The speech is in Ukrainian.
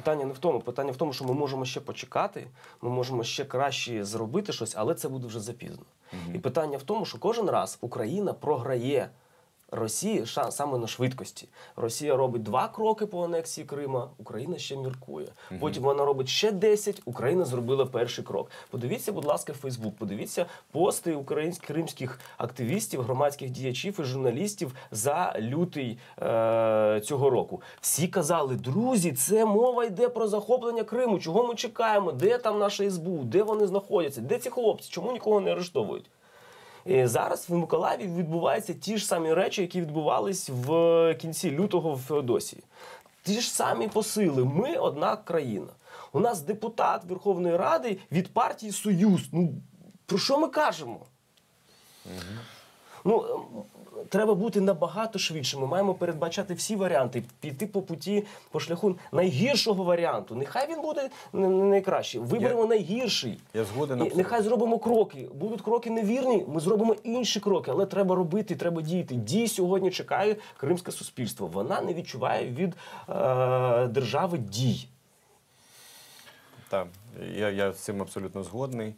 Питання не в тому. Питання в тому, що ми можемо ще почекати, ми можемо ще краще зробити щось, але це буде вже запізно. І питання в тому, що кожен раз Україна програє. Росії ша- саме на швидкості. Росія робить два кроки по анексії Крима, Україна ще міркує. Потім вона робить ще 10, Україна зробила перший крок. Подивіться, будь ласка, Фейсбук, подивіться пости українських кримських активістів, громадських діячів і журналістів за лютий е- цього року. Всі казали: друзі, це мова йде про захоплення Криму. Чого ми чекаємо? Де там наша СБУ? Де вони знаходяться? Де ці хлопці? Чому нікого не арештовують? І зараз в Миколаєві відбуваються ті ж самі речі, які відбувались в кінці лютого в Феодосії. Ті ж самі посили. Ми одна країна. У нас депутат Верховної Ради від партії Союз. Ну про що ми кажемо? Ну, ем, треба бути набагато швидше. Ми маємо передбачати всі варіанти, піти по путі, по шляху найгіршого варіанту. Нехай він буде не найкращий. Виберемо Я- найгірший. Я згоден І нехай зробимо кроки. Будуть кроки невірні, ми зробимо інші кроки, але треба робити, треба діяти. Дій сьогодні чекає кримське суспільство. Вона не відчуває від е, держави дій. Так, я, я з цим абсолютно згодний.